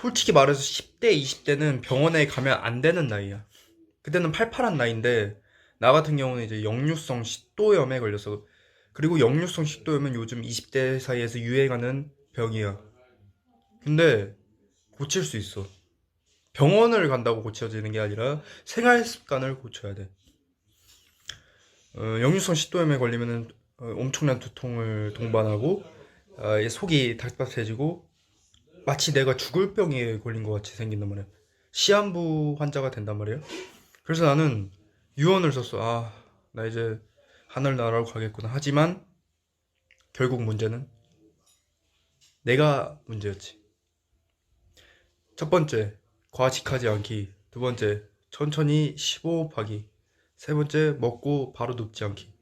솔직히 말해서 10대, 20대는 병원에 가면 안 되는 나이야. 그때는 팔팔한 나이인데, 나 같은 경우는 이제 역류성 식도염에 걸려서, 그리고 역류성 식도염은 요즘 20대 사이에서 유행하는 병이야. 근데, 고칠 수 있어. 병원을 간다고 고쳐지는 게 아니라, 생활 습관을 고쳐야 돼. 어, 역류성 식도염에 걸리면은, 어, 엄청난 두통을 동반하고, 아, 이 속이 답답해지고, 마치 내가 죽을 병에 걸린 것 같이 생긴단 말이야. 시한부 환자가 된단 말이야. 그래서 나는 유언을 썼어. 아, 나 이제 하늘나라로 가겠구나. 하지만 결국 문제는 내가 문제였지. 첫 번째, 과식하지 않기. 두 번째, 천천히 15하기. 세 번째, 먹고 바로 눕지 않기.